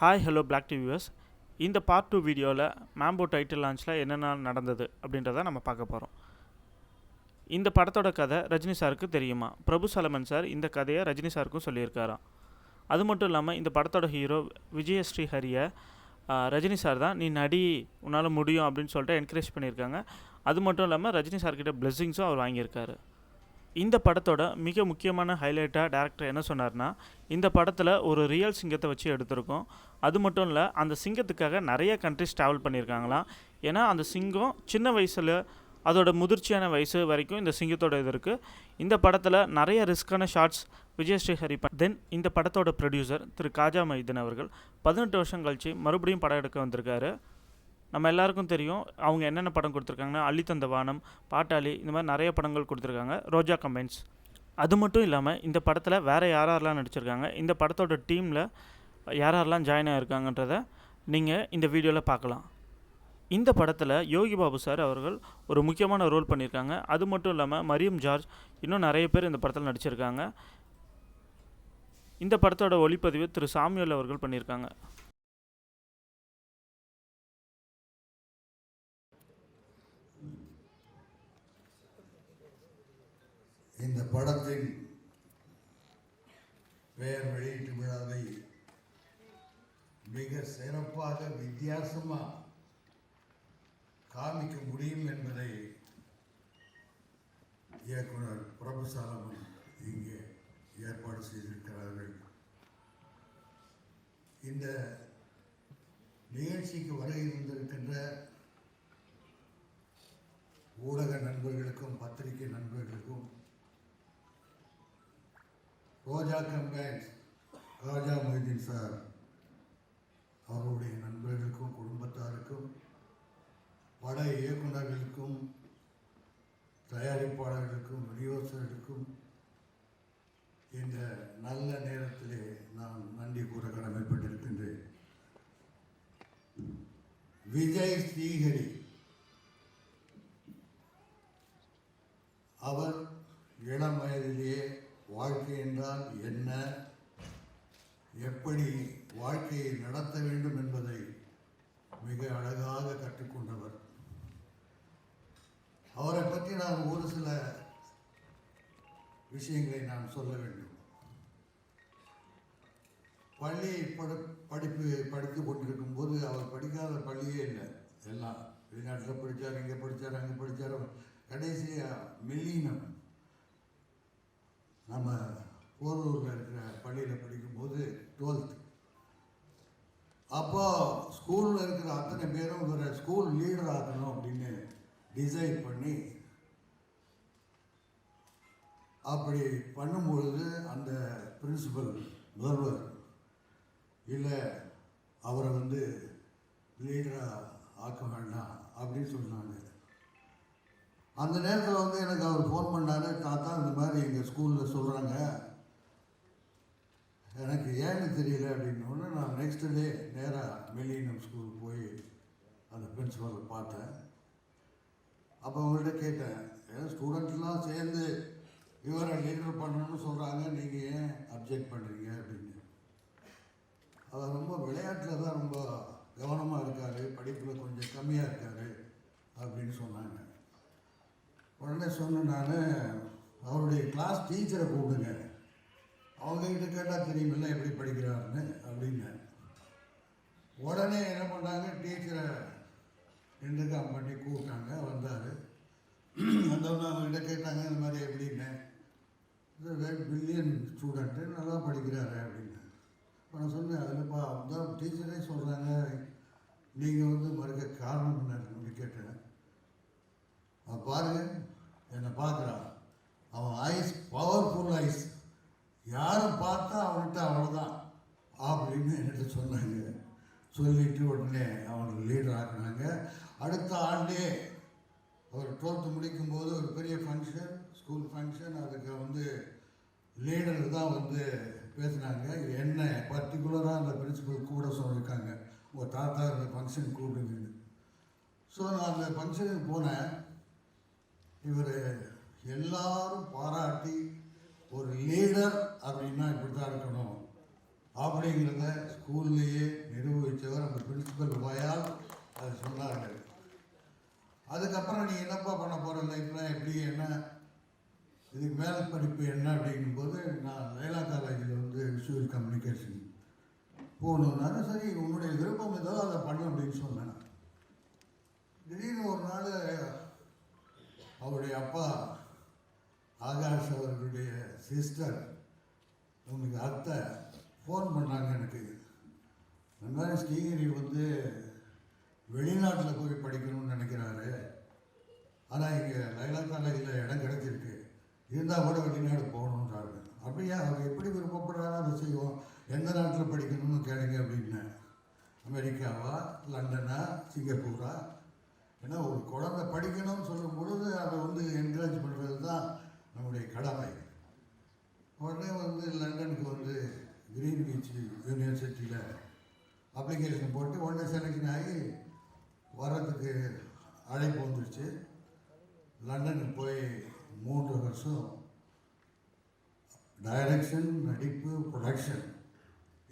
Hi hello black TV viewers இந்த part two வீடியோவில் மேம்போ டைட்டில் லான்ச்சில் என்னென்ன நடந்தது அப்படின்றத நம்ம பார்க்க போகிறோம் இந்த படத்தோட கதை ரஜினி சாருக்கு தெரியுமா? பிரபு சலமன் சார் இந்த கதையை ரஜினி சாருக்கும் சொல்லியிருக்காராம். அது மட்டும் இல்லாமல் இந்த படத்தோட ஹீரோ விஜயஸ்ரீ ஹரியை ரஜினி சார் தான் நீ நடி உன்னால் முடியும் அப்படின்னு சொல்லிட்டு என்கரேஜ் பண்ணியிருக்காங்க. அது மட்டும் இல்லாமல் ரஜினி சார்கிட்ட பிளெஸ்ஸிங்ஸும் அவர் வாங்கியிருக்காரு. இந்த படத்தோட மிக முக்கியமான ஹைலைட்டாக டேரக்டர் என்ன சொன்னார்னா இந்த படத்தில் ஒரு ரியல் சிங்கத்தை வச்சு எடுத்திருக்கோம். அது மட்டும் இல்லை அந்த சிங்கத்துக்காக நிறைய கண்ட்ரிஸ் ட்ராவல் பண்ணியிருக்காங்களாம். ஏன்னா அந்த சிங்கம் சின்ன வயசில் அதோட முதிர்ச்சியான வயசு வரைக்கும் இந்த சிங்கத்தோட இது இருக்குது இந்த படத்தில் நிறைய ரிஸ்க்கான ஷார்ட்ஸ் விஜயஸ்ரீ ஹரி தென் இந்த படத்தோட ப்ரொடியூசர் திரு காஜா மைதீன் அவர்கள் பதினெட்டு வருஷம் கழிச்சு மறுபடியும் படம் எடுக்க வந்திருக்காரு. நம்ம எல்லாருக்கும் தெரியும் அவங்க என்னென்ன படம் கொடுத்துருக்காங்கன்னா அள்ளித்தந்த வானம் பாட்டாளி இந்த மாதிரி நிறைய படங்கள் கொடுத்துருக்காங்க ரோஜா கம்பைன்ஸ். அது மட்டும் இல்லாமல் இந்த படத்தில் வேறு யார் யாரெல்லாம் நடிச்சிருக்காங்க இந்த படத்தோட டீமில் யார் யாரெல்லாம் ஜாயின் ஆகிருக்காங்கன்றத நீங்கள் இந்த வீடியோவில் பார்க்கலாம். இந்த படத்தில் யோகி பாபு சார் அவர்கள் ஒரு முக்கியமான ரோல் பண்ணியிருக்காங்க. அது மட்டும் இல்லாமல் மரியம் ஜார்ஜ் இன்னும் நிறைய பேர் இந்த படத்தில் நடிச்சிருக்காங்க. இந்த படத்தோட ஒளிப்பதிவு திரு சாமியல் அவர்கள் பண்ணியிருக்காங்க. இந்த படத்தின் பெயர் வெளியீட்டு விழாவை மிக சிறப்பாக வித்தியாசமாக காமிக்க முடியும் என்பதை இயக்குனர் பிரபுசாலமன் இங்கே ஏற்பாடு செய்திருக்கிறார்கள். இந்த நிகழ்ச்சிக்கு வர இருந்திருக்கின்ற ஊடக நண்பர்களுக்கும் பத்திரிகை நண்பர்களுக்கும் ரோஜா கம்பைன்ஸ் ராஜா மொய்தீன் சார். அவருடைய நண்பர்களுக்கும் குடும்பத்தாருக்கும் பட இயக்குநர்களுக்கும் தயாரிப்பாளர்களுக்கும் விநியோகர்களுக்கும் இந்த நல்ல நேரத்திலே நான் நன்றி கூற கடமைப்பட்டிருக்கின்றேன். விஜய் ஸ்ரீஹரி அவர் இளம் வயதிலேயே வாழ்க்கை என்றால் என்ன? எப்படி வாழ்க்கையை நடத்த வேண்டும் என்பதை மிக அழகாக கற்றுக்கொண்டவர். அவரை பற்றி நான் ஒரு சில விஷயங்களை நான் சொல்ல வேண்டும். பள்ளி படி படிப்பு படித்து கொண்டிருக்கும் போது அவர் படிக்காத பள்ளியே இல்லை. எல்லாம் வெளிநாட்டில் படித்தார் இங்கே படித்தார் அங்கே படித்தார் கடைசியாக மில்லினம். நம்ம போரூரில் இருக்கிற பள்ளியில் படிக்கும்போது டுவெல்த்து அப்போ ஸ்கூலில் இருக்கிற அத்தனை பேரும் இவரை ஸ்கூல் லீடர் ஆக்கணும் அப்படின்னு டிசைட் பண்ணி அப்படி பண்ணும்பொழுது அந்த பிரின்சிபல் முதல்வர் இல்லை அவரை வந்து லீடராக ஆக்க வேண்டாம் அப்படின்னு சொன்னாங்க. அந்த நேரத்தில் வந்து எனக்கு அவர் ஃபோன் பண்ணாரு தாத்தா இந்த மாதிரி எங்கள் ஸ்கூலில் சொல்கிறாங்க எனக்கு ஏன்னு தெரியல அப்படின்னு உடனே நான் நெக்ஸ்ட் டே நேராக மில்லியனம் ஸ்கூல் போய் அந்த பிரின்சிபலை பார்த்தேன். அப்போ அவங்கள்ட்ட கேட்டேன் ஏன் ஸ்டூடெண்ட்லாம் சேர்ந்து இவரை லீடர் பண்ணணும்னு சொல்கிறாங்க நீங்கள் ஏன் அப்ஜெக்ட் பண்ணுறீங்க அப்படின்னு. அவர் ரொம்ப விளையாட்டில் தான் ரொம்ப கவனமாக இருக்கார் படிப்பில் கொஞ்சம் கம்மியாக இருக்கார் அப்படின்னு சொன்னாங்க. உடனே சொன்னேன் நான் அவருடைய கிளாஸ் டீச்சரை கூப்பிடுங்க. அவங்ககிட்ட கேட்டால் தெரியுமில்ல எப்படி படிக்கிறாருன்னு அப்படின்னு உடனே என்ன பண்ணாங்க டீச்சரை இன்டர்காம் பண்ணி கூப்பிட்டாங்க வந்தார். வந்தவொடனே அவங்ககிட்ட கேட்டாங்க இந்த மாதிரி எப்படின்னு? வெரி பில்லியன் ஸ்டூடெண்ட்டு நல்லா படிக்கிறாரு அப்படின்னு இப்போ நான் சொன்னேன் அதில்ப்பா தான் டீச்சரே சொல்கிறாங்க நீங்கள் வந்து மறுக்க காரணம் என்ன? அப்படின்னு கேட்டேன். பாருங்கள் என்னை பார்க்குறான். அவன் ஐஸ் பவர்ஃபுல் ஐஸ் யாரும் பார்த்தா அவன்கிட்ட அவ்வளோதான் அப்படின்னு என்கிட்ட சொன்னாங்க. சொல்லிட்டு உடனே அவனுக்கு லீடர் ஆக்குனாங்க. அடுத்த ஆண்டே அவர் டுவெல்த்து முடிக்கும்போது ஒரு பெரிய ஃபங்க்ஷன் ஸ்கூல் ஃபங்க்ஷன் அதுக்கு வந்து லீடர் தான் வந்து பேசினாங்க. என்ன பர்டிகுலராக அந்த பிரின்சிபல் கூட சொல்லியிருக்காங்க. உங்கள் தாத்தா இந்த ஃபங்க்ஷன் கூப்பிடுங்கன்னு. ஸோ நான் அந்த ஃபங்க்ஷனுக்கு போனேன். இவர் எல்லாரும் பாராட்டி ஒரு லீடர் அப்படின்னா இப்படி தான் இருக்கணும். அப்படிங்கிறத ஸ்கூல்லையே நிரூபித்தவர் அந்த பிரின்சிபல் பாயால் அதை சொன்னார்கள் அதுக்கப்புறம் நீ என்னப்பா பண்ண போகிற லைஃப்பில் எப்படி என்ன? இதுக்கு மேலே படிப்பு என்ன அப்படிங்கும்போது நான் லைலா காலேஜில் வந்து விஷுவல் கம்யூனிகேஷன் போகணுன்னாரு சரி உன்னுடைய விருப்பம் ஏதோ அதை பண்ணு அப்படின்னு சொன்னேன். திடீர்னு ஒரு நாள் அவருடைய அப்பா ஆகாஷ் அவர்களுடைய சிஸ்டர் உங்களுக்கு அத்தை ஃபோன் பண்ணாங்க எனக்கு. இந்த மாதிரி ஸ்ரீகிரி வந்து வெளிநாட்டில் போய் படிக்கணும்னு நினைக்கிறாரு. ஆனால் இங்கே லைலா காலேஜில் இடம் கிடைச்சிருக்கு. இருந்தால் கூட வெளிநாடு போகணுன்றாரு அப்படியே அவர் எப்படி விருப்பப்படுறாரோ அதை செய்வோம் எந்த நாட்டில் படிக்கணும்னு கேளுங்க அப்படின்னு. அமெரிக்காவா லண்டனா சிங்கப்பூரா? ஏன்னா ஒரு குழந்தை படிக்கணும்னு சொல்லும் பொழுது அதை வந்து என்கரேஜ் பண்ணுறது தான் நம்முடைய கடமை. உடனே வந்து லண்டனுக்கு வந்து கிரீன் பீச் யூனிவர்சிட்டியில் அப்ளிகேஷன் போட்டு உடனே செலெக்ஷன் ஆகி வர்றதுக்கு அழைப்பு வந்துருச்சு. லண்டனுக்கு போய் மூன்று வருஷம் டைரக்ஷன் நடிப்பு ப்ரொடக்ஷன்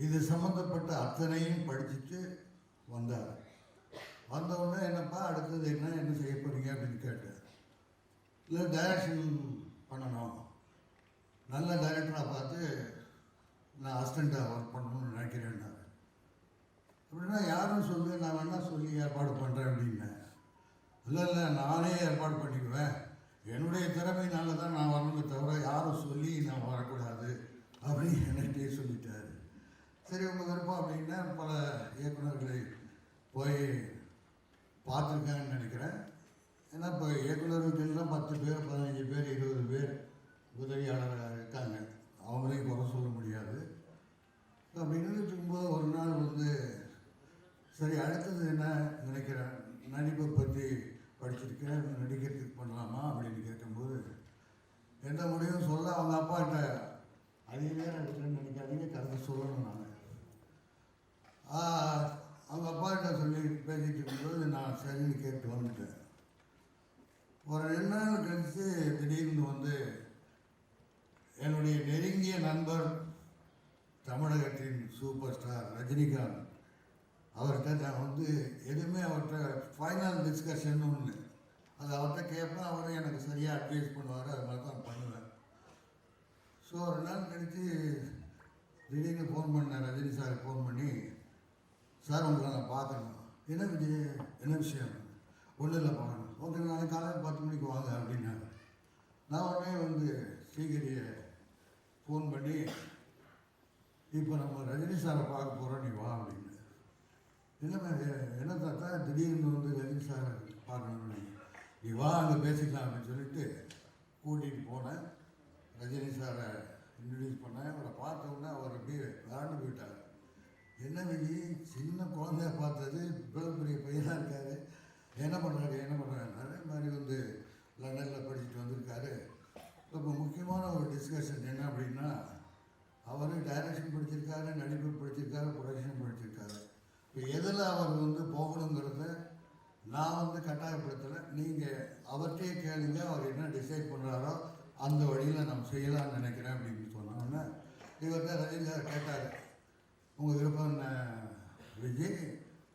இது சம்மந்தப்பட்ட அத்தனையும் படிச்சுட்டு வந்தார். வந்த உடனே என்னப்பா அடுத்தது என்ன என்ன செய்ய போறீங்க அப்படின்னு கேட்டேன். இல்லை டைரக்ஷன் பண்ணணும். நல்ல டைரக்டராக பார்த்து நான் அசிஸ்டண்ட்டாக ஒர்க் பண்ணணும்னு நினைக்கிறேன் நான் அப்படின்னா யாரும் சொல்லு நான் வேணால் சொல்லி ஏற்பாடு பண்ணுறேன் அப்படின்னேன். இல்லை இல்லை நானே ஏற்பாடு பண்ணிக்குவேன் என்னுடைய திறமையினால தான் நான் வரணுமே தவிர யாரும் சொல்லி நான் வரக்கூடாது அப்படின்னு என்கிட்டயே சொல்லிட்டாரு. சரி உங்கள் விருப்பம் அப்படின்னா பல இயக்குனர்களை போய் பார்த்துருக்கேன்னு நினைக்கிறேன். ஏன்னா இப்போ இயக்குனர்கள்லாம் பத்து பேர் பதினஞ்சு பேர் இருபது பேர் உதவியாளராக இருக்காங்க. அவங்களையும் குறை சொல்ல முடியாது. அப்படின்னு இருக்கும்போது ஒரு நாள் வந்து சரி அடுத்தது என்ன நினைக்கிறேன்? நடிப்பை பற்றி படிச்சிருக்கேன் நடிக்கிறதுக்கு பண்ணலாமா அப்படின்னு கேட்கும்போது எந்த முடிவும் சொல்ல அவங்க அப்பாட்ட அதிக நேரம் எடுக்கிறேன்னு நினைக்காதீங்க கருத்து சொல்லணும் நான். அவங்க அப்பாட்ட சொல்லி பேசிகிட்டு இருக்கும்போது நான் சரின்னு கேட்டு வந்துட்டேன். ஒரு ரெண்டு நாள் கழித்து திடீர்னு வந்து என்னுடைய நெருங்கிய நண்பர் தமிழகத்தின் சூப்பர் ஸ்டார் ரஜினிகாந்த். அவர்கிட்ட நான் வந்து எதுவுமே அவர்கிட்ட ஃபைனல் டிஸ்கஷன் ஒன்று அது அவர்கிட்ட கேட்பேன் அவரும் எனக்கு சரியாக அட்வைஸ் பண்ணுவார் அது மாதிரி தான் பண்ணுவேன். ஸோ ஒரு நாள் கழித்து திடீர்னு ஃபோன் பண்ணேன் ரஜினி சார் ஃபோன் பண்ணி சார் உங்களை நான் பார்க்கணும். என்ன விஜய்? என்ன விஷயம்? ஒன்றும் இல்லை பார்க்கணும் ஓகே நாளைக்கு காலையில் பத்து மணிக்கு வாங்க அப்படின்னாங்க. நான் உடனே வந்து ஸ்ரீகிரியை ஃபோன் பண்ணி இப்போ நம்ம ரஜினி சாரை பார்க்க போகிறோம் நீ வா அப்படின்னு. என்ன என்ன தாத்தா திடீர்னு வந்து ரஜினி சாரை பார்க்கணும்னு நீ வா அங்கே பேசிக்கலாம் அப்படின்னு சொல்லிட்டு கூட்டிகிட்டு போனேன். ரஜினி சாரை இன்ட்ரடியூஸ் பண்ணேன். அவரை பார்த்த உடனே அவர் அப்படியே விளாண்டு போயிட்டார். என்ன விஜி சின்ன குழந்தைய பார்த்தது இவ்வளோ பெரிய பையனாக இருக்காரு. என்ன பண்ணுறாரு என்ன பண்ணுறாரு இந்த மாதிரி வந்து லண்டனில் படிச்சுட்டு வந்திருக்காரு. இப்போ முக்கியமான ஒரு டிஸ்கஷன் என்ன அப்படின்னா அவர் டைரக்ஷன் படிச்சிருக்காரு நடிப்பு படிச்சிருக்காரு ப்ரொடக்ஷன் படிச்சிருக்காரு. இப்போ எதில் அவர் வந்து போகணுங்கிறத நான் வந்து கட்டாயப்படுத்தலை. நீங்கள் அவர்கிட்டயே கேளுங்க அவர் என்ன டிசைட் பண்ணுறாரோ அந்த வழியில் நம்ம செய்யலாம்னு நினைக்கிறேன் அப்படின்னு சொன்னோன்னே இவர் தான் ரஜினி சார் கேட்டார். உங்கள் விருப்பம் என்ன விஜய்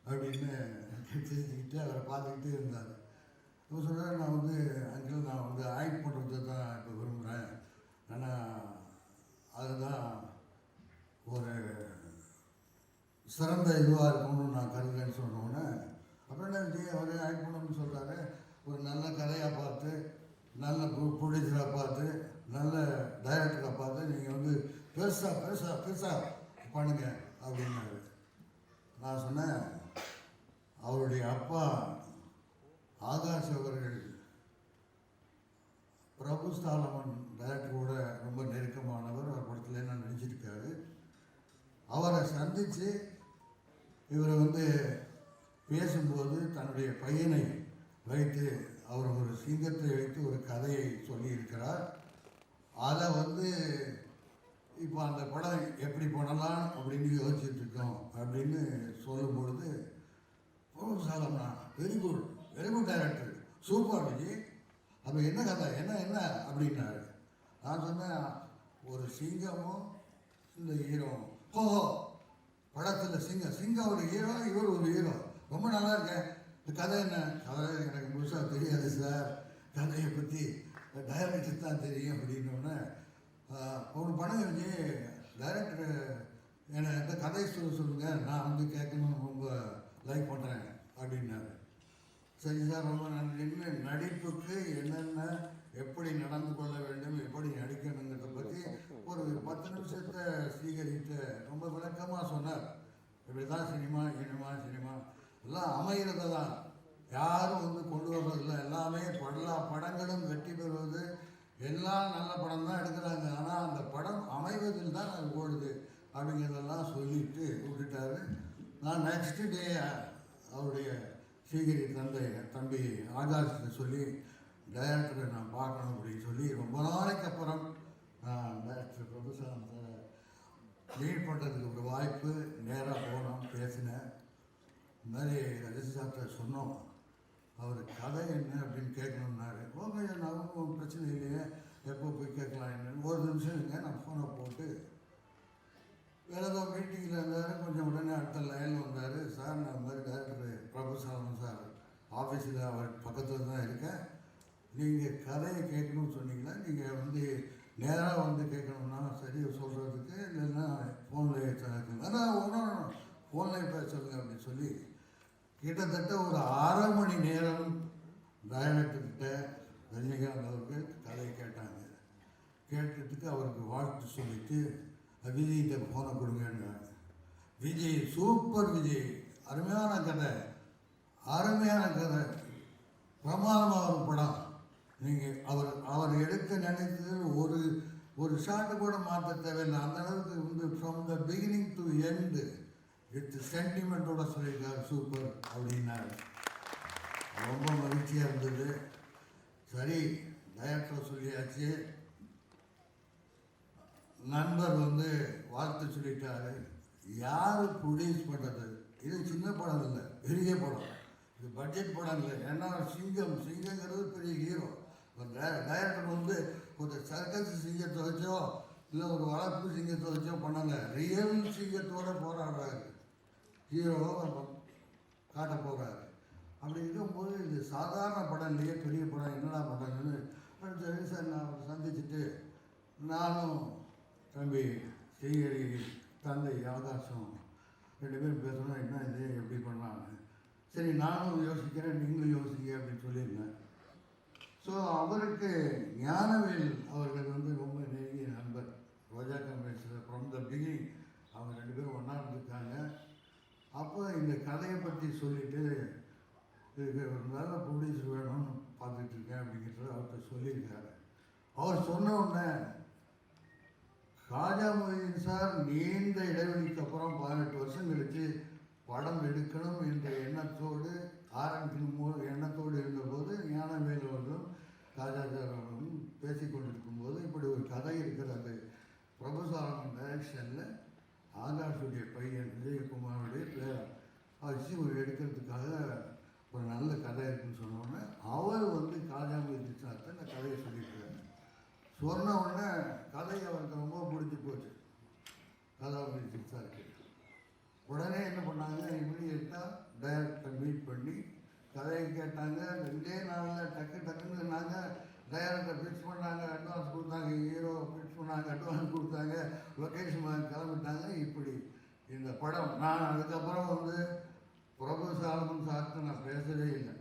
அப்படின்னு தெரிஞ்சுக்கிட்டு அவரை பார்த்துக்கிட்டே இருந்தார். இப்போ சொல்கிறார் நான் வந்து அங்கிள் நான் வந்து ஆக்ட் பண்ணுறது தான் இப்போ விரும்புகிறேன் ஆனால் அதுதான் ஒரு சிறந்த இதுவாக இருக்கும்னு நான் கருதுறேன்னு சொன்னோன்னே அப்புறம் என்ன விஜய் அவரே ஆக்ட் பண்ணணும்னு சொல்கிறாரு ஒரு நல்ல கதையாக பார்த்து நல்ல ப்ரொடியூசராக பார்த்து நல்ல டைரக்டராக பார்த்து நீங்கள் வந்து பெருசாக பெருசாக பெருசாக பண்ணுங்கள் அப்படின்னாரு. நான் சொன்னேன் அவருடைய அப்பா ஆகாஷ் அவர்கள் பிரபு ஸ்தாலமன் டைரக்டரோட ரொம்ப நெருக்கமானவர். அவர் படத்தில் என்ன நடிச்சிருக்காரு. அவரை சந்தித்து இவரை வந்து பேசும்போது தன்னுடைய பையனை வைத்து அவர் ஒரு சிங்கத்தை வைத்து ஒரு கதையை சொல்லியிருக்கிறார். அதை வந்து இப்போ அந்த படம் எப்படி பண்ணலாம் அப்படின்னு யோசிச்சுட்டு இருக்கோம் அப்படின்னு சொல்லும் பொழுது சாலம்னா very good very good director super Vijay. அப்போ என்ன கதை? என்ன என்ன? அப்படின்னாரு. நான் சொன்னேன் ஒரு சிங்கமும் இந்த ஹீரோவும் அப்போ படத்தில் சிங்கம் சிங்கம் ஒரு ஹீரோ இவர் ஒரு ஹீரோ ரொம்ப நல்லா இருக்கேன் இந்த கதை என்ன? கதை எனக்கு முழுசாக தெரியாது சார் கதையை பற்றி டைரக்டர் தான் தெரியும். அப்படின்னோடனே ஒரு படம் வந்து டைரக்டர் என்னை எந்த கதை சொல்ல சொல்லுங்கள் நான் வந்து கேட்கணும்னு ரொம்ப லைக் பண்ணுறேன் அப்படின்னாரு. சரி சார் ரொம்ப நன்றி. நடிப்புக்கு என்னென்ன எப்படி நடந்து கொள்ள வேண்டும் எப்படி நடிக்கணுங்கிறத பற்றி ஒரு பத்து நிமிஷத்தை ஸ்ரீகரிட்ட ரொம்ப விளக்கமாக சொன்னார். இப்படி தான் சினிமா சினிமா சினிமா. எல்லாம் அமைகிறது தான் யாரும் வந்து கொண்டு வர்றதில்லை. எல்லாமே எல்லா படங்களும் வெற்றி பெறுவது எல்லாம் நல்ல படம் தான் எடுக்கிறாங்க. ஆனால் அந்த படம் அமைவதில் தான் அது ஓடுது அப்படிங்கிறதெல்லாம் சொல்லிட்டு விட்டுட்டாரு. நான் நெக்ஸ்ட் டே அவருடைய ஸ்ரீகிரி தந்தை தம்பி ஆகாஷ்கிட்ட சொல்லி டைரக்டரை நான் பார்க்கணும் அப்படின்னு சொல்லி ரொம்ப நாளைக்கு அப்புறம் டைரக்டர் பிரபுசாரம் சாரை மீட் பண்ணுறதுக்கு ஒரு வாய்ப்பு நேராக போனோம் பேசினேன். இந்த மாதிரி ரஜினி சார்கிட்ட சொன்னோம். அவர் கதை என்ன அப்படின்னு கேட்கணுன்னாரு ஓகே நான் ஒன்றும் பிரச்சனை இல்லையே எப்போ போய் கேட்கலாம் என்னன்னு ஒரு நிமிஷம் இருங்க நான் ஃபோனை போட்டு வேறு ஏதோ மீட்டிங்கில் இருந்தார். கொஞ்சம் உடனே அடுத்த லைனில் வந்தார். சார் நான் மாதிரி டேரக்டர் பிரபு சாலமன் சார் ஆஃபீஸில் அவர் பக்கத்தில் தான் இருக்கேன். நீங்கள் கதையை கேட்கணும்னு சொன்னீங்களா நீங்கள் வந்து நேராக வந்து கேட்கணும்னா சரி சொல்கிறதுக்கு இல்லைன்னா ஃபோன்லேயே அதான் ஒன்றும் ஃபோன்லேயே பேச சொல்லுங்கள் அப்படின்னு சொல்லி கிட்டத்தட்ட ஒரு அரை மணி நேரம் டைரக்டர்கிட்ட ரஜினிகாந்த் அவர்கள் கதையை கேட்டாங்க. கேட்டதுக்கு அவருக்கு வாழ்த்து சொல்லிட்டு விஜய்கிட்ட ஃபோனை கொடுங்கன்னாங்க. விஜய் சூப்பர் விஜய். அருமையான கதை. அருமையான கதை. பிரமாதமாக ஒரு படம். நீங்கள் அவர் அவர் எடுத்து நினைத்ததில் ஒரு ஒரு ஷாட்டு கூட மாற்ற தேவையில்லை. அந்த அளவுக்கு வந்து from the beginning to end with சென்டிமெண்ட்டோட சொல்லியிருக்காரு சூப்பர் அப்படின்னாரு. ரொம்ப மகிழ்ச்சியாக இருந்தது. சரி டைரக்டர் சொல்லியாச்சு. நண்பர் வந்து வாழ்த்து சொல்லிட்டாரு. யார் ப்ரொடியூஸ் பண்ணுறது இது சின்ன படம் இல்லை பெரிய படம். இது பட்ஜெட் படம் இல்லை. ஏன்னா சிங்கம் சிங்கங்கிறது பெரிய ஹீரோ ஒரு டைரக்டர் வந்து ஒரு சர்க்கஸ் சிங்கத்தை வச்சோ இல்லை ஒரு வளர்ப்பு சிங்கத்தை வச்சோ பண்ணலை. ரியல் சிங்கத்தோட போராடுறாரு. ஹீரோவை காட்ட போகிறாரு அப்படி இருக்கும்போது இது சாதாரண படம் இல்லையே பெரிய படம் என்னடா பண்ணுறாங்கன்னு சரி சார் நான் சந்திச்சுட்டு நானும் தம்பி ஸ்ரீஹரி தந்தை ஆகாசம் ரெண்டு பேரும் பேசணும் என்ன இது எப்படி பண்ணலான்னு சரி நானும் யோசிக்கிறேன் நீங்களும் யோசிக்க அப்படின்னு சொல்லியிருந்தேன். ஸோ அவருக்கு ஞானவேல் அவர்கள் வந்து ரொம்ப நெருங்கிய நண்பர். ரோஜா கம்பெனிஸில் ஃப்ரம் த பிகினிங் அவங்க ரெண்டு பேரும் ஒன்றா இருந்திருக்காங்க. அப்போ இந்த கதையை பற்றி சொல்லிட்டு இதுக்கு ஒரு நல்ல ப்ரொடியூசர் வேணும்னு பார்த்துட்ருக்கேன் அப்படிங்கிறது அப்படிங்கிறத அவர்கிட்ட சொல்லியிருக்காரு. அவர் சொன்ன உடனே ராஜா மொய்தீன் சார் நீண்ட இடைவெளிக்கு அப்புறம் பதினெட்டு வருஷம் கழித்து படம் எடுக்கணும் என்ற எண்ணத்தோடு ஆரம்பிக்கணும் போது எண்ணத்தோடு இருந்தபோது ஞானவேல் அவர்களும் ராஜாச்சார் அவர்களும் பேசிக்கொண்டிருக்கும் கொண்டிருக்கும்போது இப்படி ஒரு கதை இருக்கிறது. பிரபுசாரம் டைரக்ஷனில் ஆகாஷுடைய பையன் விஜயகுமாருடைய பேர் வச்சு ஒரு எடுக்கிறதுக்காக ஒரு நல்ல கதை இருக்குன்னு சொன்னோடனே அவர் வந்து காஜாமதி சார்ட்ட இந்த கதையை சொல்லியிருக்காரு. சொன்ன உடனே கதை அவருக்கு ரொம்ப பிடிச்சி போச்சு. கதாபதி திருச்சாருக்கு உடனே என்ன பண்ணாங்க? இமீடியட்டாக டைரக்டரை மீட் பண்ணி கதையை கேட்டாங்க. ரெண்டே நாளில் டக்கு டக்குன்னு நாங்கள் டைரக்டர் ஃபிக்ஸ் பண்ணாங்க. அட்வான்ஸ் கொடுத்தாங்க. ஹீரோ நாங்கள் அட்வான்ஸ் கொடுத்தாங்க லொக்கேஷன் கிளம்பிட்டாங்க. இப்படி இந்த படம் நான் அதுக்கப்புறம் வந்து பிரபு சாலமன் சார்த்து நான் பேசவே இல்லை.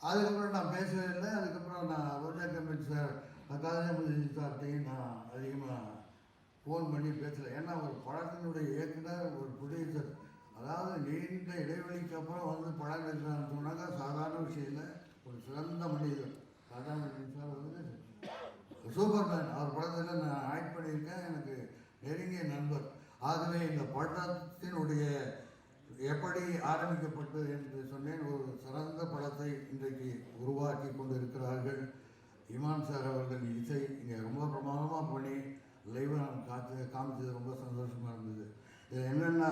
அதுக்கப்புறம் நான் பேசவே இல்லை. அதுக்கப்புறம் நான் ரோஜா கம்பெனி சார் அகாதமி சார்ட்டையும் நான் அதிகமாக ஃபோன் பண்ணி பேசலை. ஏன்னா ஒரு படத்தினுடைய இயக்குனர் ஒரு ப்ரொடியூசர் அதாவது நீண்ட இடைவெளிக்கு அப்புறம் வந்து படம் எடுக்கிறான்னு சொன்னாக்கா சாதாரண விஷயம் இல்லை. ஒரு சிறந்த மனிதர். சாதாரண மனிதர் வந்து சூப்பர்மேன். அவர் படத்தில் நான் ஆக்ட் பண்ணியிருக்கேன். எனக்கு நெருங்கிய நண்பர். ஆகவே இந்த படத்தினுடைய எப்படி ஆரம்பிக்கப்பட்டது என்று சொன்னேன். ஒரு சிறந்த படத்தை இன்றைக்கு உருவாக்கி கொண்டு இருக்கிறார்கள் இமான் சார் அவர்கள் இசை இங்கே ரொம்ப பிரமாதமாக பண்ணி லைவாக நான் காத்து காமிச்சது ரொம்ப சந்தோஷமாக இருந்தது. இதில் என்னென்னா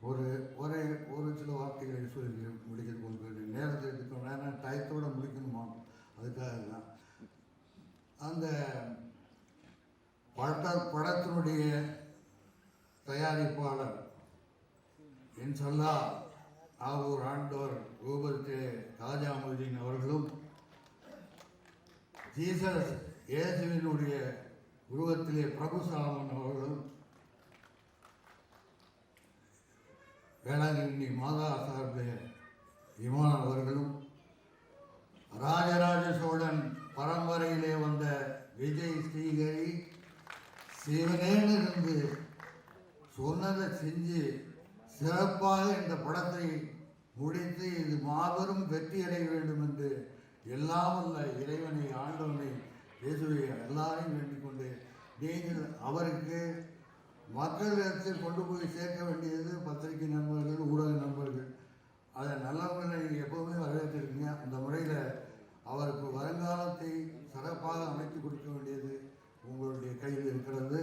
ஒரு ஒரே ஒரு சில வார்த்தைகளை சொல்லி முடிக்கிறது உங்களுக்கு நேரத்தை எடுக்கணும். ஏன்னா டயத்தோடு முடிக்கணுமா? அதுக்காக தான். அந்த பட படத்தினுடைய தயாரிப்பாளர் என் சொல்லா ஆவூர் ஆண்டோர் ரூபத்தே ராஜாமுதீன் அவர்களும் ஜீசஸ் இயேசுவினுடைய உருவத்திலே பிரபு சாமன் அவர்களும் வேளாங்கண்ணி மாதா சார்பில் விமானம் அவர்களும் ராஜராஜ சோழன் பரம்பரையிலே வந்த விஜய் ஸ்ரீகரி சிவனேன்னு இருந்து சொன்னதை செஞ்சு சிறப்பாக இந்த படத்தை முடித்து இது மாபெரும் வெற்றி அடைய வேண்டும் என்று எல்லாம் வல்ல இறைவனை ஆண்டவனை இயேசுவை எல்லாரையும் வேண்டிக் கொண்டு நீங்கள் அவருக்கு மக்களிடத்தில் கொண்டு போய் சேர்க்க வேண்டியது பத்திரிகை நண்பர்கள் ஊடக நண்பர்கள். அதை நல்லவங்களை நீங்கள் எப்போவுமே வரவேற்றிருக்கீங்க. அந்த முறையில் அவருக்கு வருங்காலத்தை சிறப்பாக அமைத்து கொடுக்க வேண்டியது உங்களுடைய கையில் இருக்கிறது.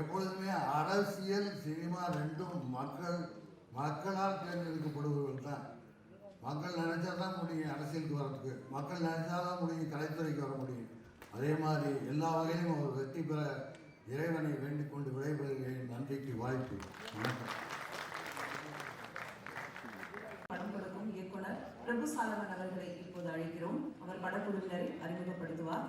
எப்பொழுதுமே அரசியல் சினிமா ரெண்டும் மக்கள் மக்களால் தேர்ந்தெடுக்கப்படுபவர்கள் தான். மக்கள் நினைச்சா தான் முடியும் அரசியலுக்கு வரதுக்கு. மக்கள் நினைச்சா தான் முடியும் கலைத்துறைக்கு வர முடியும். அதே மாதிரி எல்லா வகையிலும் அவர் வெற்றி பெற இறைவனை வேண்டிக் கொண்டு விடைபெறுகிறேன் நன்றிக்கு வாய்ப்பு வணக்கம். படம் இயக்குனர் பிரபு சாலமன் அவர்களை இப்போது அழைக்கிறோம். அவர் படக்குழுவினரை அறிமுகப்படுத்துவார்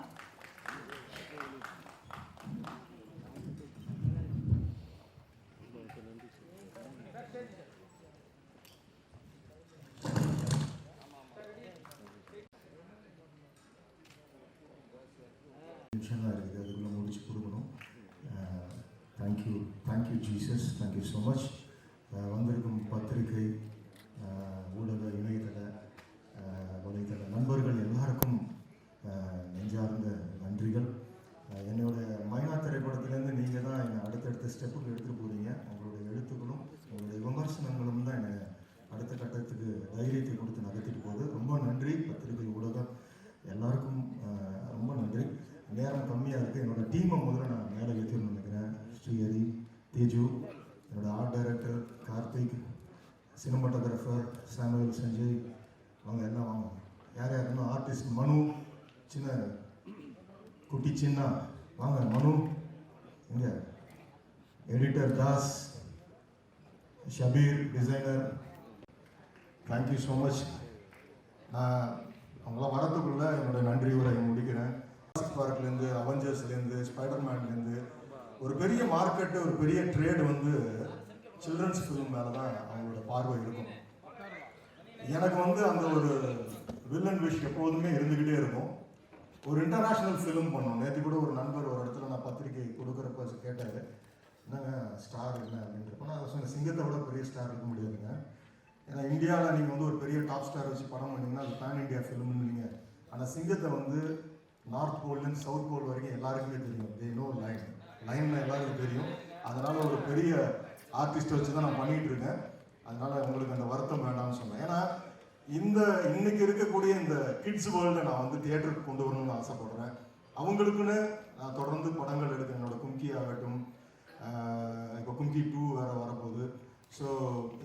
நிமிஷம் தான் இருக்குது அதுக்குள்ளே முடிச்சு கொடுக்கணும் thank you thank you Jesus thank you so much வந்திருக்கும் பத்திரிகை ஊடக இணையதள வலைதள நண்பர்கள் எல்லாருக்கும் நெஞ்சார்ந்த நன்றிகள். என்னோட மைனா திரைப்படத்துலேருந்து நீங்கள் தான் என்னை அடுத்தடுத்த ஸ்டெப்புக்கு எடுத்துகிட்டு போகிறீங்க உங்களுடைய எழுத்துக்களும் உங்களுடைய விமர்சனங்களும் தான் என்னை அடுத்த கட்டத்துக்கு தைரியத்தை கொடுத்து நகர்த்திட்டு போகுது. ரொம்ப நன்றி. பத்திரிகை ஊடகம் எல்லாருக்கும் ரொம்ப நன்றி. நேரம் கம்மியாக இருக்குது என்னோட டீமை முதல்ல நான் மேலே ஏற்றிடணும்னு நினைக்கிறேன். ஸ்ரீஹரி தேஜு என்னோட art director Karthik cinematographer Samuel Sanjay அவங்க எல்லாம் வாங்க யார் யாருன்னா ஆர்டிஸ்ட் மனு சின்ன குட்டி சின்ன வாங்க மனு. இங்கே editor Das Shabeer designer thank you so much நான் அவங்களாம் வரத்துக்குள்ள என்னோட நன்றி உரையை முடிக்கிறேன். பார்க்லேருந்து அவெஞ்சர்ஸ்லேருந்து ஸ்பைடர்மேன்லேருந்து ஒரு பெரிய மார்க்கெட்டு ஒரு பெரிய ட்ரேடு வந்து சில்ட்ரன்ஸ் ஃபிலிம் மேலே தான் அவங்க பார்வை இருக்கும். எனக்கு வந்து அந்த ஒரு வில்லன் விஷ் எப்போதுமே இருந்துக்கிட்டே இருக்கும். ஒரு இன்டர்நேஷ்னல் ஃபிலிம் பண்ணோம். நேற்று கூட ஒரு நண்பர் ஒரு இடத்துல நான் பத்திரிக்கை கொடுக்குறப்ப கேட்டார். என்னங்க ஸ்டார் என்ன அப்படின்றப்ப நான் சொன்னேன் சிங்கத்தை விட பெரிய ஸ்டார் இருக்க முடியாதுங்க. ஏன்னா இந்தியாவில் நீங்கள் வந்து ஒரு பெரிய டாப் ஸ்டார் வச்சு படம் பண்ணிங்கன்னா அது பேன் இந்தியா ஃபிலிம்னுவீங்க ஆனால் சிங்கத்தை வந்து நார்த் போல்லேருந்து சவுத் போல் வரைக்கும் எல்லாருக்குமே தெரியும். தே நோ லைன் லைனில் எல்லாருக்கும் தெரியும். அதனால் ஒரு பெரிய ஆர்டிஸ்ட் வச்சு தான் நான் பண்ணிகிட்டு இருக்கேன். அதனால் உங்களுக்கு அந்த வருத்தம் வேண்டாம்னு சொன்னேன். ஏன்னா இந்த இன்னைக்கு இருக்கக்கூடிய இந்த கிட்ஸ் வேர்ல்டை நான் வந்து தியேட்டருக்கு கொண்டு வரணும்னு ஆசைப்படுறேன். அவங்களுக்குன்னு நான் தொடர்ந்து படங்கள் எடுக்கிறேன் என்னோட கும்கி ஆகட்டும் இப்போ கும்கி டூ வேற வரப்போகுது. ஸோ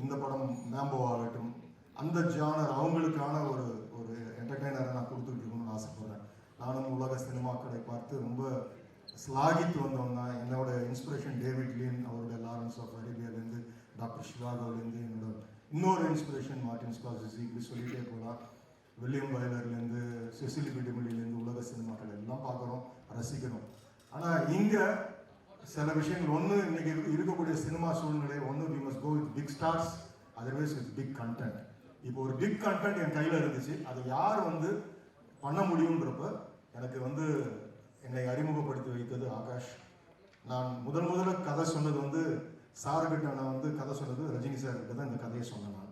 இந்த படம் மேம்போ ஆகட்டும் அந்த ஜானர் அவங்களுக்கான ஒரு ஒரு என்டர்டெய்னரை நான் கொடுத்துட்டு இருக்கணும்னு ஆசைப்படுறேன். நானும் உலக சினிமாக்களை பார்த்து ரொம்ப ஸ்லாகித்து வந்தவன் தான். என்னோட இன்ஸ்பிரேஷன் டேவிட் லீன் அவருடைய லாரன்ஸ் ஆஃப் அரேபியாலேருந்து டாக்டர் சிவாகோலேருந்து என்னோட இன்னொரு இன்ஸ்பிரேஷன் மார்டின் ஸ்காசிசி இப்படி சொல்லிகிட்டே போகலாம் வில்லியம் வயலர்லேருந்து செசிலி பிடிமொழியிலேருந்து உலக சினிமாக்கள் எல்லாம் பார்க்குறோம் ரசிக்கிறோம். ஆனால் இங்கே சில விஷயங்கள் ஒன்று இன்னைக்கு இருக்கக்கூடிய சினிமா சூழ்நிலை ஒன்று we must go with big stars otherwise with big content இப்போ ஒரு பிக் கண்டென்ட் என் கையில் இருந்துச்சு அதை யார் வந்து பண்ண முடியுன்றப்ப எனக்கு வந்து என்னை அறிமுகப்படுத்தி வைத்தது ஆகாஷ். நான் முதல் முதல்ல கதை சொன்னது வந்து சார்கிட்ட நான் வந்து கதை சொன்னது ரஜினி சார்கிட்ட தான் இந்த கதையை சொன்னேன் நான்.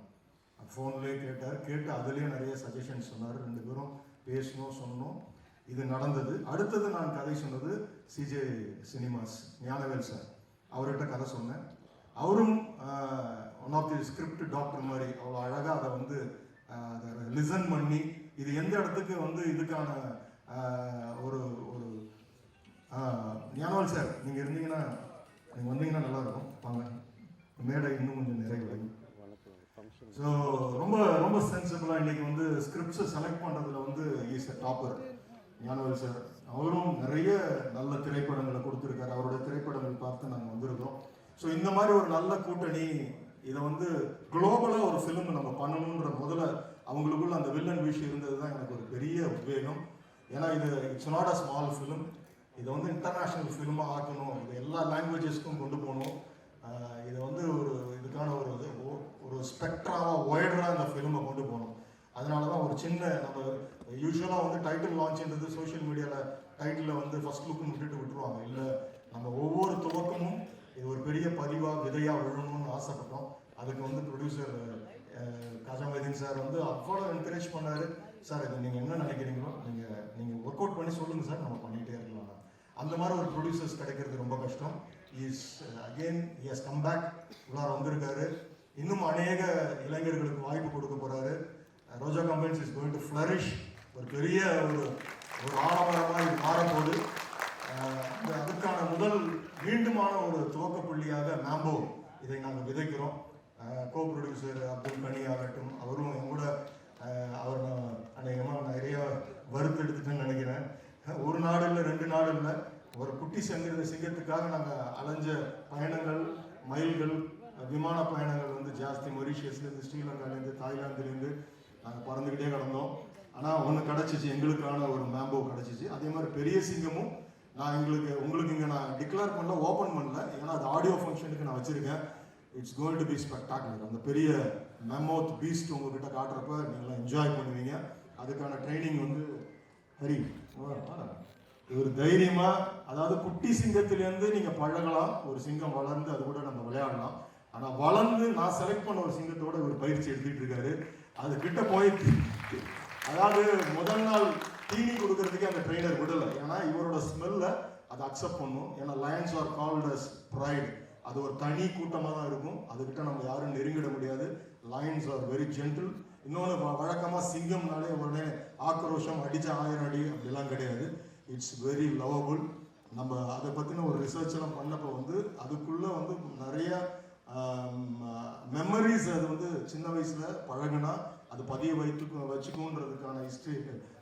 ஃபோன்லேயே கேட்டார் கேட்டு அதுலேயே நிறைய சஜஷன் சொன்னார். ரெண்டு பேரும் பேசணும் சொன்னோம். இது நடந்தது. அடுத்தது நான் கதை சொன்னது சிஜே சினிமாஸ் ஞானவேல் சார் அவர்கிட்ட கதை சொன்னேன். அவரும் one of the script doctor மாதிரி அவ்வளோ அழகாக அதை வந்து அதை லிசன் பண்ணி இது எந்த இடத்துக்கு வந்து இதுக்கான ஒரு ஒரு ஞானவேல் சார் நீங்கள் இருந்தீங்கன்னா நீங்கள் வந்தீங்கன்னா நல்லா இருக்கும் வாங்க. மேடை இன்னும் கொஞ்சம் நிறைவடையும். ஸோ ரொம்ப ரொம்ப சென்சிபிளாக இன்னைக்கு வந்து ஸ்கிரிப்ட்ஸை செலக்ட் பண்ணுறதுல வந்து இஸ் அ டாப்பர் ஞானவர் சார் அவரும் நிறைய நல்ல திரைப்படங்களை கொடுத்துருக்காரு. அவருடைய திரைப்படங்கள் பார்த்து நாங்கள் வந்திருக்கோம் ஸோ இந்த மாதிரி ஒரு நல்ல கூட்டணி இதை வந்து குளோபலாக ஒரு ஃபிலிம் நம்ம பண்ணணுன்ற முதல்ல அவங்களுக்குள்ள அந்த வில்லன் விஷ் இருந்தது தான் எனக்கு ஒரு பெரிய உத்வேகம் ஏன்னா இது it's not a small film இதை வந்து இன்டர்நேஷ்னல் ஃபிலிமாக ஆக்கணும். இது எல்லா லாங்குவேஜஸ்க்கும் கொண்டு போகணும். இது இதை வந்து ஒரு இதுக்கான ஒரு இது ஒரு ஸ்பெக்ட்ராவாக ஒய்டராக இந்த ஃபிலிமை கொண்டு போகணும். அதனால தான் ஒரு சின்ன நம்ம யூஸ்வலாக வந்து டைட்டில் லான்ச்ன்றது சோஷியல் மீடியாவில் டைட்டிலில் வந்து ஃபஸ்ட் லுக்குன்னு விட்டுட்டு விட்டுருவாங்க. இல்லை நம்ம ஒவ்வொரு துவக்கமும் இது ஒரு பெரிய பதிவாக விதையாக விழணும்னு ஆசைப்பட்டோம். அதுக்கு வந்து ப்ரொடியூசர் காஜாமதீன் சார் வந்து அவ்வளோ என்கரேஜ் பண்ணாரு. சார் இது நீங்கள் என்ன நினைக்கிறீங்களோ நீங்கள் நீங்கள் ஒர்க் அவுட் பண்ணி சொல்லுங்கள் சார். நம்ம பண்ணிகிட்டே இருக்கோம் அந்த மாதிரி ஒரு ப்ரொடியூசர்ஸ் கிடைக்கிறது ரொம்ப கஷ்டம். Is again is come back உள்ளார வந்திருக்காரு. இன்னும் அநேக இளைஞர்களுக்கு வாய்ப்பு கொடுக்க போகிறாரு Roja companies is going to flourish ஒரு பெரிய ஒரு ஒரு ஆடம்பரமாக இது மாறும்போது uh, அதுக்கான முதல் மீண்டுமான ஒரு துவக்க புள்ளியாக மேம்போ இதை நாங்கள் விதைக்கிறோம். Uh, co producer Abdul Gani ஆகட்டும் அவரும் என் கூட uh, அவர் நான் அநேகமாக நிறைய வறுத்தெடுத்துட்டேன்னு நினைக்கிறேன். ஒரு நாடு இல்லை ரெண்டு நாடு இல்லை. ஒரு குட்டி சங்கிருந்த சிங்கத்துக்காக நாங்கள் அலைஞ்ச பயணங்கள் மயில்கள் விமான பயணங்கள் வந்து ஜாஸ்தி. மொரிஷியஸ்லேருந்து ஸ்ரீலங்காலேருந்து தாய்லாந்துலேருந்து நாங்கள் பறந்துக்கிட்டே கிடந்தோம். ஆனால் ஒன்று கிடச்சிச்சு. எங்களுக்கான ஒரு மேம்போ கிடச்சிச்சு. அதே மாதிரி பெரிய சிங்கமும் நான் எங்களுக்கு உங்களுக்கு இங்கே நான் டிக்ளேர் பண்ணல ஓப்பன் பண்ணல. ஏன்னா அது ஆடியோ ஃபங்க்ஷனுக்கு நான் வச்சுருக்கேன். It's goal to be spectacular அந்த பெரிய மெமோத் பீஸ்ட் உங்ககிட்ட காட்டுறப்ப நீங்களாம் என்ஜாய் பண்ணுவீங்க. அதுக்கான ட்ரைனிங் வந்து ஹரி இவர் தைரியமாக தைரியமா அதாவது குட்டி சிங்கத்திலேருந்து நீங்க பழகலாம் ஒரு சிங்கம் வளர்ந்து அது கூட நம்ம விளையாடலாம். ஆனா வளர்ந்து நான் செலக்ட் பண்ண ஒரு சிங்கத்தோட இவர் பயிற்சி எடுத்துட்டு இருக்காரு. அது கிட்ட போய் அதாவது முதல் நாள் தீனி கொடுக்கறதுக்கு அந்த ட்ரெயினர் விடலை. ஏன்னா இவரோட ஸ்மெல்ல அதை அக்செப்ட் பண்ணும். ஏன்னா lions are called as pride அது ஒரு தனி கூட்டமாக தான் இருக்கும். அதுக்கிட்ட நம்ம யாரும் நெருங்கிட முடியாது. லயன்ஸ் ஆர் வெரி ஜென்டில் இன்னொன்று வழக்கமாக சிங்கம்னாலே உடனே ஆக்ரோஷம் அடிச்ச ஆயிரம் அடி அப்படிலாம் கிடையாது. இட்ஸ் வெரி லவபுள் நம்ம அதை பற்றின ஒரு ரிசர்ச் எல்லாம் பண்ணப்போ வந்து அதுக்குள்ளே வந்து நிறைய மெமரிஸ் அது வந்து சின்ன வயசில் பழகுனா அது பதிய வைத்து வச்சுக்கோன்றதுக்கான ஹிஸ்ட்ரி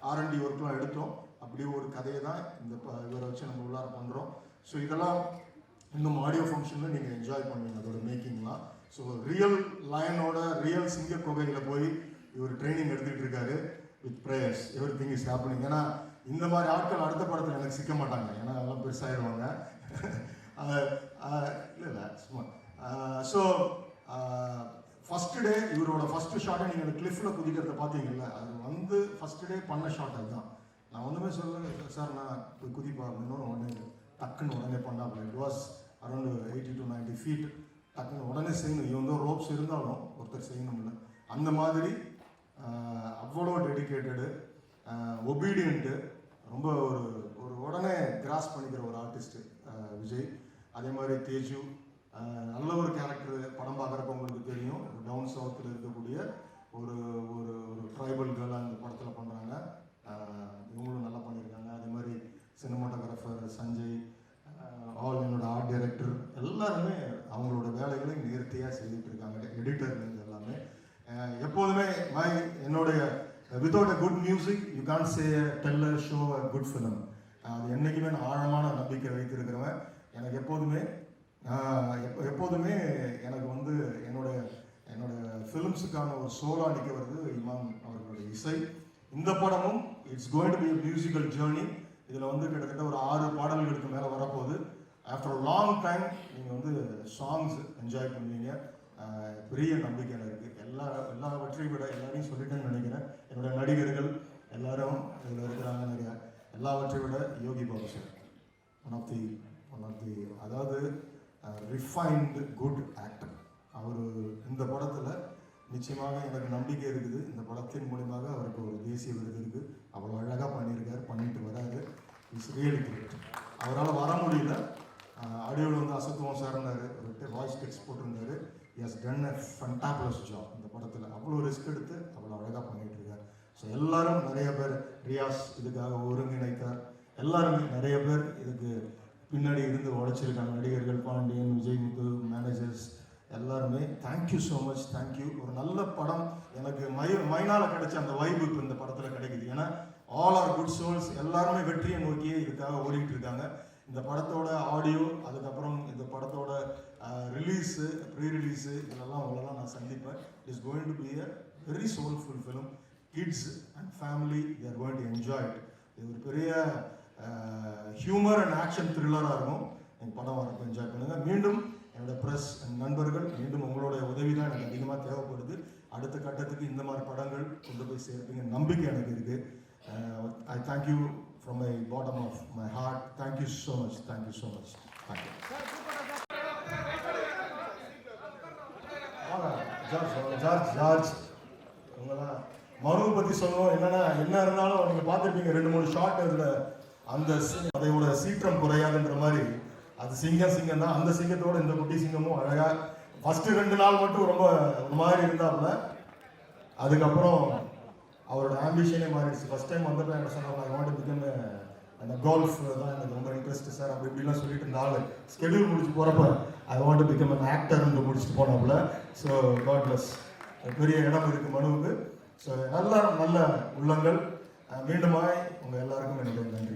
ஆர்என்டி ஒர்க்லாம் எடுத்தோம். அப்படி ஒரு கதையை தான் இந்த ப- இவரை வச்சு நம்ம உள்ளார பண்ணுறோம் ஸோ இதெல்லாம் இன்னும் ஆடியோ ஃபங்க்ஷனில் நீங்கள் என்ஜாய் பண்ணுவீங்க அதோட மேக்கிங்லாம் ஸோ ரியல் லயனோட ரியல் சிங்க குகையில் போய் இவர் ட்ரைனிங் எடுத்துக்கிட்டு இருக்காரு with prayers everything is happening ஏன்னா இந்த மாதிரி ஆட்கள் அடுத்த படத்தில் எனக்கு சிக்க மாட்டாங்க. ஏன்னா அதெல்லாம் பெருசாகிடுவாங்க இல்லை இல்லை சும்மா. ஸோ ஃபஸ்ட்டு டே இவரோட ஃபஸ்ட்டு ஷாட்டை நீங்கள் அந்த கிளிஃபில் குதிக்கிறத பார்த்தீங்கல்ல அது வந்து ஃபஸ்ட்டு டே பண்ண ஷாட் அதுதான். நான் ஒன்றுமே சொல்ல சார் நான் போய் குதிப்பா அப்படின்னு உடனே டக்குன்னு உடனே பண்ணாப்புல it was around eighty to ninety feet டக்குன்னு உடனே செய்யணும். இவன் வந்து ரோப்ஸ் இருந்தாலும் ஒருத்தர் செய்யணும்ல. அந்த மாதிரி அவ்வளோ டெடிக்கேட்டடு ஒபீடியண்ட்டு ரொம்ப ஒரு ஒரு உடனே கிராஸ் பண்ணிக்கிற ஒரு ஆர்டிஸ்ட்டு விஜய். அதே மாதிரி தேஜு. நல்ல ஒரு கேரக்டர் படம் பார்க்குறப்ப உங்களுக்கு தெரியும். டவுன் சவுத்தில் இருக்கக்கூடிய ஒரு ஒரு ஒரு ட்ரைபல் கேர்ள் அந்த படத்தில் பண்ணுறாங்க இவங்களும் நல்லா பண்ணியிருக்காங்க அதே மாதிரி சினிமாட்டோகிராஃபர் சஞ்சய் ஆல் என்னோட ஆர்ட் டைரக்டர் எல்லாருமே அவங்களோட வேலைகளை நேர்த்தியாக செய்துட்டு இருக்காங்க. எடிட்டர்லேருந்து எல்லாமே. எப்போதுமே மை என்னுடைய without a good music you can say tell or show a good film அது என்றைக்குமே நான் ஆழமான நம்பிக்கை வைத்திருக்கிறவன். எனக்கு எப்போதுமே எப்போ எப்போதுமே எனக்கு வந்து என்னோட என்னோட ஃபிலிம்ஸுக்கான ஒரு சோலா நிற்க வருது இமாம் அவர்களுடைய இசை. இந்த படமும் it's going to be musical journey இதில் வந்து கிட்டத்தட்ட ஒரு ஆறு பாடல்களுக்கு மேலே வரப்போகுது. ஆஃப்டர் லாங் டைம் நீங்கள் வந்து சாங்ஸ் என்ஜாய் பண்ணுவீங்க. பெரிய நம்பிக்கை எனக்கு இருக்குது எல்லா எல்லாவற்றையும் விட எல்லாரையும் சொல்லிட்டேன்னு நினைக்கிறேன். என்னோட நடிகர்கள் எல்லாரும் இதில் இருக்கிறாங்க நிறையா. எல்லாவற்றையும் விட Yogi Babu sir one of the one of the அதாவது ரிஃபைன்டு குட் ஆக்டர் அவர் இந்த படத்தில் நிச்சயமாக எனக்கு நம்பிக்கை இருக்குது. இந்த படத்தின் மூலியமாக அவருக்கு ஒரு தேசிய விருது இருக்குது அவ்வளோ அழகாக பண்ணியிருக்காரு பண்ணிட்டு வராரு. இஸ் ரியலி கிரேட் அவரால் வர முடியல. ஆடியோவில் வந்து அசத்துவம் சார்னாரு ஒரு வாய்ஸ் டெக்ஸ்ட் போட்டிருந்தாரு. Has done a fantabulous job இந்த படத்தில். அவ்வளோ ரிஸ்க் எடுத்து அவ்வளோ அழகாக பண்ணிகிட்டு இருக்காரு. ஸோ எல்லாரும் நிறைய பேர் ரியாஸ் இதுக்காக ஒருங்கிணைத்தார். எல்லாருமே நிறைய பேர் இதுக்கு பின்னாடி இருந்து உழைச்சிருக்காங்க. நடிகர்கள் பாண்டியன் விஜய் முத்து மேனேஜர்ஸ் எல்லாருமே thank you so much thank you ஒரு நல்ல படம் எனக்கு மை மைனால் கிடைச்ச அந்த வைபு இப்போ இந்த படத்தில் கிடைக்குது. ஏன்னா ஆல் ஆர் குட் சோல்ஸ் எல்லாருமே வெற்றியை நோக்கியே இதுக்காக ஓடிட்டு இருக்காங்க. இந்த படத்தோட ஆடியோ அதுக்கப்புறம் இந்த படத்தோட ரிலீஸு ப்ரீ ரிலீஸு இதெல்லாம் உங்களெல்லாம் நான் சந்திப்பேன். It is going to be a very soulful film kids and family their world to enjoy இது ஒரு பெரிய ஹியூமர் அண்ட் ஆக்ஷன் த்ரில்லராக இருக்கும். எங்கள் படம் வரப்போ என்ஜாய் பண்ணுங்கள் மீண்டும் என்னோட ப்ரெஸ் நண்பர்கள் மீண்டும் உங்களுடைய உதவி தான் எனக்கு அதிகமாக தேவைப்படுது. அடுத்த கட்டத்துக்கு இந்த மாதிரி படங்கள் கொண்டு போய் சேர்ப்பீங்க. நம்பிக்கை எனக்கு இருக்குது I thank you from my bottom of my heart thank you so much thank you so much thank you வாங்க ஜார்ஜ் ஜார்ஜ் ஜார்ஜ். உங்களாம் மனுவை பற்றி சொல்லணும் என்னன்னா என்ன இருந்தாலும் நீங்கள் பார்த்துருப்பீங்க ரெண்டு மூணு ஷார்ட் அதில். அந்த அதையோட சீற்றம் குறையாதுன்ற மாதிரி. அது சிங்கம் சிங்கம் தான். அந்த சிங்கத்தோட இந்த குட்டி சிங்கமும் அழகா ஃபர்ஸ்ட் ரெண்டு நாள் மட்டும் ரொம்ப ஒரு மாதிரி இருந்தாப்புல. அதுக்கப்புறம் அவரோட ஆம்பிஷனே மாறிடுச்சு. ஃபர்ஸ்ட் டைம் வந்தப்ப என்ன சொன்னாங்க ஐ வாண்ட் பிகம் அந்த கோல்ஃப் தான் எனக்கு ரொம்ப இன்ட்ரெஸ்ட் சார் அப்படி இப்படிலாம் சொல்லிட்டு இருந்த ஆளு ஸ்கெடியூல் முடிச்சு போகிறப்ப ஐ வாண்ட் பிகம் அன் ஆக்டர்னு முடிச்சுட்டு போனாப்புல. ஸோ காட் பிளஸ் பெரிய இடம் இருக்குது மனுவுக்கு. ஸோ நல்ல நல்ல உள்ளங்கள். மீண்டுமாய் உங்கள் எல்லாருக்கும் என்னுடைய நன்றி